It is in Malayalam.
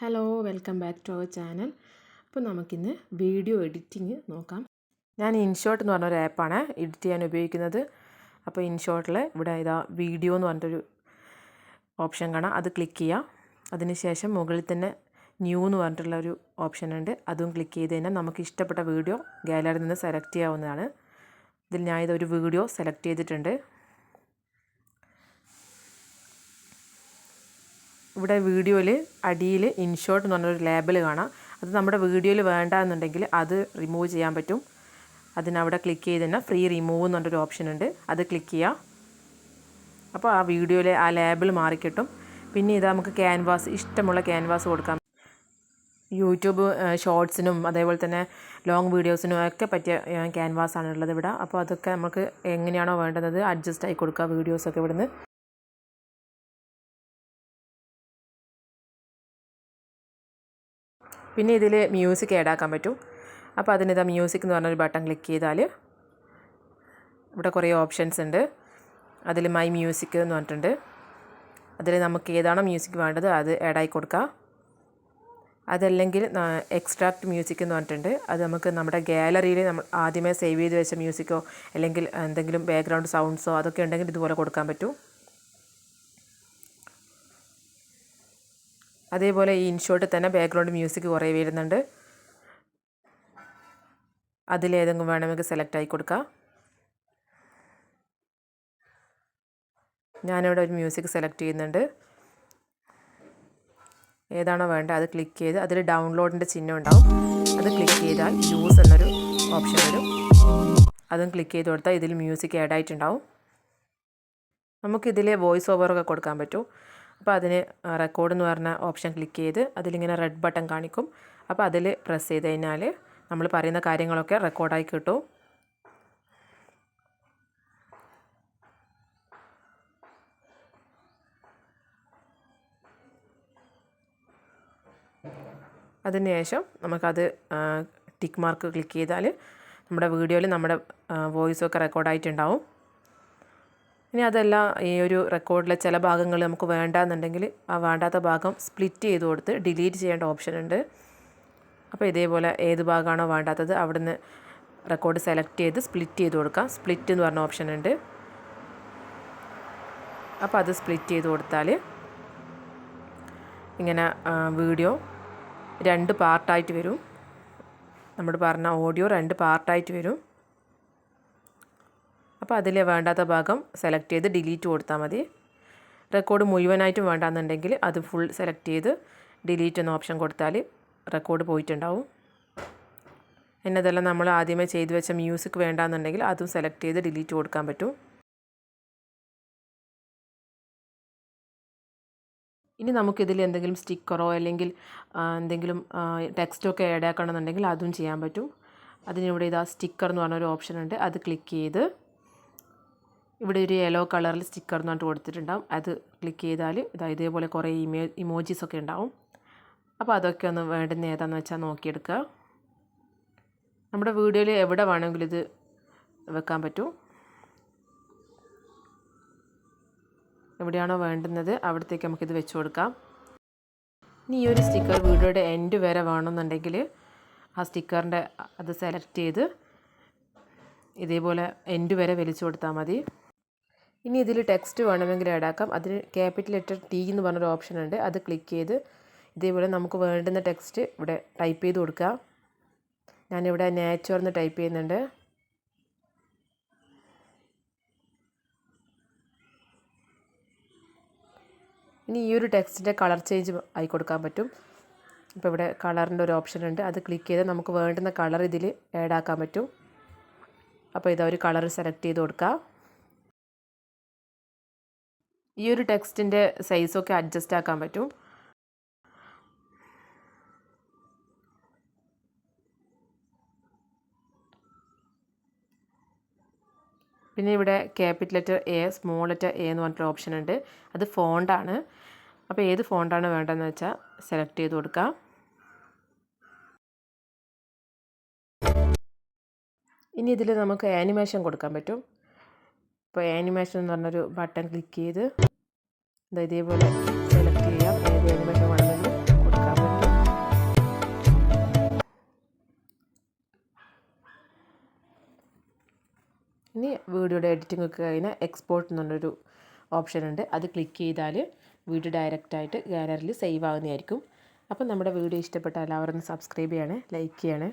Hello welcome back to our channel അപ്പോൾ നമുക്കിന്ന് വീഡിയോ എഡിറ്റിംഗ് നോക്കാം. ഞാൻ ഇൻഷോട്ട് എന്ന് പറഞ്ഞൊരു ആപ്പാണ് എഡിറ്റ് ചെയ്യാൻ ഉപയോഗിക്കുന്നത്. അപ്പോൾ ഇൻഷോട്ടിൽ ഇവിടെ ഇതാ വീഡിയോ എന്ന് പറഞ്ഞിട്ടൊരു ഓപ്ഷൻ കാണാം. അത് ക്ലിക്ക് ചെയ്യുക അതിനുശേഷം മുകളിൽ തന്നെ ന്യൂ എന്ന് പറഞ്ഞിട്ടുള്ള ഒരു ഓപ്ഷൻ ഉണ്ട്. അതും ക്ലിക്ക് ചെയ്ത് കഴിഞ്ഞാൽ നമുക്ക് ഇഷ്ടപ്പെട്ട വീഡിയോ ഗാലറിയിൽ നിന്ന് സെലക്ട് ചെയ്യാവുന്നതാണ്. ഇതിൽ ഞാൻ ഇതൊരു വീഡിയോ സെലക്ട് ചെയ്തിട്ടുണ്ട്. ഇവിടെ വീഡിയോയിൽ അടിയിൽ ഇൻഷോട്ട് എന്ന് പറഞ്ഞൊരു ലേബൽ കാണാം. അത് നമ്മുടെ വീഡിയോയിൽ വേണ്ട എന്നുണ്ടെങ്കിൽ അത് റിമൂവ് ചെയ്യാൻ പറ്റും. അതിനവിടെ ക്ലിക്ക് ചെയ്ത് തന്നെ ഫ്രീ റിമൂവ് എന്ന് പറഞ്ഞൊരു ഓപ്ഷൻ ഉണ്ട്. അത് ക്ലിക്ക് ചെയ്യുക അപ്പോൾ ആ വീഡിയോയിലെ ആ ലേബിൾ മാറിക്കിട്ടും. പിന്നെ ഇതാ നമുക്ക് ക്യാൻവാസ് ഇഷ്ടമുള്ള ക്യാൻവാസ് കൊടുക്കാം. യൂട്യൂബ് ഷോർട്സിനും അതേപോലെ തന്നെ ലോങ് വീഡിയോസിനും ഒക്കെ പറ്റിയ ക്യാൻവാസാണുള്ളത് ഇവിടെ. അപ്പോൾ അതൊക്കെ നമുക്ക് എങ്ങനെയാണോ വേണ്ടത് അഡ്ജസ്റ്റ് ആയി കൊടുക്കുക വീഡിയോസൊക്കെ ഇവിടുന്ന്. പിന്നെ ഇതിൽ മ്യൂസിക് ആഡ് ആക്കാൻ പറ്റും. അപ്പോൾ അതിനിതാ മ്യൂസിക് എന്ന് പറഞ്ഞൊരു ബട്ടൺ ക്ലിക്ക് ചെയ്താൽ ഇവിടെ കുറേ ഓപ്ഷൻസ് ഉണ്ട്. അതിൽ മൈ മ്യൂസിക് എന്ന് പറഞ്ഞിട്ടുണ്ട്. അതിൽ നമുക്ക് ഏതാണോ മ്യൂസിക് വേണ്ടത് അത് ആഡായി കൊടുക്കുക അതല്ലെങ്കിൽ എക്സ്ട്രാക്ട് മ്യൂസിക് എന്ന് പറഞ്ഞിട്ടുണ്ട്. അത് നമുക്ക് നമ്മുടെ ഗാലറിയിൽ നമ്മൾ ആദ്യമേ സേവ് ചെയ്ത് വെച്ച മ്യൂസിക്കോ അല്ലെങ്കിൽ എന്തെങ്കിലും ബാക്ക്ഗ്രൗണ്ട് സൗണ്ട്സോ അതൊക്കെ ഉണ്ടെങ്കിൽ ഇതുപോലെ കൊടുക്കാൻ പറ്റും. അതേപോലെ ഈ ഇൻഷോട്ടിൽ തന്നെ ബാക്ക്ഗ്രൗണ്ട് മ്യൂസിക് കുറേ വരുന്നുണ്ട്. അതിലേതെങ്കിലും വേണമെങ്കിൽ സെലക്ട് ആയി കൊടുക്കാം. ഞാനിവിടെ ഒരു മ്യൂസിക് സെലക്ട് ചെയ്യുന്നുണ്ട്. ഏതാണോ വേണ്ടത് അത് ക്ലിക്ക് ചെയ്ത് അതിൽ ഡൗൺലോഡിന്റെ ചിഹ്നം ഉണ്ടാവും. അത് ക്ലിക്ക് ചെയ്താൽ യൂസ് എന്നൊരു ഓപ്ഷൻ വരും. അതും ക്ലിക്ക് ചെയ്ത് കൊടുത്താൽ ഇതിൽ മ്യൂസിക് ആഡ് ആയിട്ടുണ്ടാവും. നമുക്കിതിൽ വോയിസ് ഓവറൊക്കെ കൊടുക്കാൻ പറ്റും. അപ്പോൾ അതിന് റെക്കോർഡ് എന്ന് പറഞ്ഞ ഓപ്ഷൻ ക്ലിക്ക് ചെയ്ത് അതിലിങ്ങനെ റെഡ് ബട്ടൺ കാണിക്കും. അപ്പോൾ അതിൽ പ്രസ് ചെയ്ത് കഴിഞ്ഞാൽ നമ്മൾ പറയുന്ന കാര്യങ്ങളൊക്കെ റെക്കോർഡായി കിട്ടും. അതിനുശേഷം നമുക്കത് ടിക്ക് മാർക്ക് ക്ലിക്ക് ചെയ്താൽ നമ്മുടെ വീഡിയോയിൽ നമ്മുടെ വോയിസൊക്കെ റെക്കോർഡായിട്ടുണ്ടാവും ഇനി അതെല്ലാം ഈ ഒരു റെക്കോർഡിലെ ചില ഭാഗങ്ങൾ നമുക്ക് വേണ്ടാന്നുണ്ടെങ്കിൽ ആ വേണ്ടാത്ത ഭാഗം സ്പ്ലിറ്റ് ചെയ്ത് കൊടുത്ത് ഡിലീറ്റ് ചെയ്യേണ്ട ഓപ്ഷൻ ഉണ്ട്. അപ്പോൾ ഇതേപോലെ ഏത് ഭാഗമാണോ വേണ്ടാത്തത് അവിടുന്ന് റെക്കോർഡ് സെലക്ട് ചെയ്ത് സ്പ്ലിറ്റ് ചെയ്ത് കൊടുക്കാം. സ്പ്ലിറ്റ് എന്ന് പറഞ്ഞ ഓപ്ഷൻ ഉണ്ട്. അപ്പോൾ അത് സ്പ്ലിറ്റ് ചെയ്ത് കൊടുത്താൽ ഇങ്ങനെ വീഡിയോ രണ്ട് പാർട്ടായിട്ട് വരും. നമ്മൾ പറഞ്ഞ ഓഡിയോ രണ്ട് പാർട്ടായിട്ട് വരും. അപ്പോൾ അതിലെ വേണ്ടാത്ത ഭാഗം സെലക്ട് ചെയ്ത് ഡിലീറ്റ് കൊടുത്താൽ മതി. റെക്കോർഡ് മുഴുവനായിട്ടും വേണ്ടാന്നുണ്ടെങ്കിൽ അത് ഫുൾ സെലക്ട് ചെയ്ത് ഡിലീറ്റ് എന്ന ഓപ്ഷൻ കൊടുത്താൽ റെക്കോർഡ് പോയിട്ടുണ്ടാവും. എന്നതെല്ലാം നമ്മൾ ആദ്യമേ ചെയ്തു വെച്ച മ്യൂസിക് വേണ്ടാന്നുണ്ടെങ്കിൽ അതും സെലക്ട് ചെയ്ത് ഡിലീറ്റ് കൊടുക്കാൻ പറ്റും. ഇനി നമുക്കിതിൽ എന്തെങ്കിലും സ്റ്റിക്കറോ അല്ലെങ്കിൽ എന്തെങ്കിലും ടെക്സ്റ്റൊക്കെ ആഡ് ആക്കണമെന്നുണ്ടെങ്കിൽ അതും ചെയ്യാൻ പറ്റും. അതിനിവിടെ ഇതാ സ്റ്റിക്കർ എന്ന് പറഞ്ഞൊരു ഓപ്ഷൻ ഉണ്ട്. അത് ക്ലിക്ക് ചെയ്ത് ഇവിടെ ഒരു യെല്ലോ കളറിൽ സ്റ്റിക്കർ എന്ന് പറഞ്ഞിട്ട് കൊടുത്തിട്ടുണ്ടാവും. അത് ക്ലിക്ക് ചെയ്താൽ ഇതാ ഇതേപോലെ കുറേ ഇമേ ഇമോജീസ് ഒക്കെ ഉണ്ടാവും. അപ്പോൾ അതൊക്കെ ഒന്ന് വേണ്ടുന്ന ഏതാണെന്ന് വെച്ചാൽ നോക്കിയെടുക്കുക നമ്മുടെ വീഡിയോയിൽ എവിടെ വേണമെങ്കിലും ഇത് വെക്കാൻ പറ്റും. എവിടെയാണോ വേണ്ടുന്നത് അവിടത്തേക്ക് നമുക്കിത് വെച്ച് കൊടുക്കാം. ഇനി ഈ ഒരു സ്റ്റിക്കർ വീഡിയോയുടെ എൻഡ് വരെ വേണമെന്നുണ്ടെങ്കിൽ ആ സ്റ്റിക്കറിന്റെ അത് സെലക്ട് ചെയ്ത് ഇതേപോലെ എൻഡ് വരെ വലിച്ചു കൊടുത്താൽ മതി. ഇനി ഇതിൽ ടെക്സ്റ്റ് വേണമെങ്കിൽ ആഡ് ആക്കാം. അതിന് ക്യാപിറ്റൽ ലെറ്റർ ടി എന്ന് പറഞ്ഞൊരു ഓപ്ഷൻ ഉണ്ട്. അത് ക്ലിക്ക് ചെയ്ത് ഇതേപോലെ നമുക്ക് വേണ്ടുന്ന ടെക്സ്റ്റ് ഇവിടെ ടൈപ്പ് ചെയ്ത് കൊടുക്കുക ഞാനിവിടെ നാച്ചുറൽ എന്ന് ടൈപ്പ് ചെയ്യുന്നുണ്ട്. ഇനി ഈ ഒരു ടെക്സ്റ്റിന്റെ കളർ ചേഞ്ച് ആയി കൊടുക്കാൻ പറ്റും. ഇപ്പോൾ ഇവിടെ കളറിന്റെ ഒരു ഓപ്ഷൻ ഉണ്ട്. അത് ക്ലിക്ക് ചെയ്ത് നമുക്ക് വേണ്ടുന്ന കളർ ഇതിൽ ആഡ് ആക്കാൻ പറ്റും. അപ്പോൾ ഇതാ ഒരു കളർ സെലക്ട് ചെയ്ത് കൊടുക്കുക ഈ ഒരു ടെക്സ്റ്റിന്റെ സൈസൊക്കെ അഡ്ജസ്റ്റ് ആക്കാൻ പറ്റും. പിന്നെ ഇവിടെ capital letter A small letter A എന്ന് പറഞ്ഞിട്ടൊരു ഓപ്ഷൻ ഉണ്ട്. അത് ഫോണ്ടാണ് അപ്പോൾ ഏത് ഫോണ്ടാണ് വേണ്ടതെന്ന് വെച്ചാൽ സെലക്ട് ചെയ്ത് കൊടുക്കാം. ഇനി ഇതിൽ നമുക്ക് ആനിമേഷൻ കൊടുക്കാൻ പറ്റും. ഇപ്പോൾ ആനിമേഷൻ എന്ന് പറഞ്ഞൊരു ബട്ടൺ ക്ലിക്ക് ചെയ്ത് ഇതേപോലെ സെലക്ട് ചെയ്യാം. ഏത് ആനിമേഷൻ വേണമെങ്കിലും കൊടുക്കാൻ പറ്റും. ഇനി വീഡിയോയുടെ എഡിറ്റിംഗ് ഒക്കെ കഴിഞ്ഞാൽ എക്സ്പോർട്ട് എന്ന് പറഞ്ഞൊരു ഓപ്ഷൻ ഉണ്ട്. അത് ക്ലിക്ക് ചെയ്താൽ വീഡിയോ ഡയറക്റ്റായിട്ട് ഗാലറിയിൽ സേവ് ആകുന്നതായിരിക്കും അപ്പം നമ്മുടെ വീഡിയോ ഇഷ്ടപ്പെട്ട എല്ലാവരും സബ്സ്ക്രൈബ് ചെയ്യണേ ലൈക്ക് ചെയ്യണേ.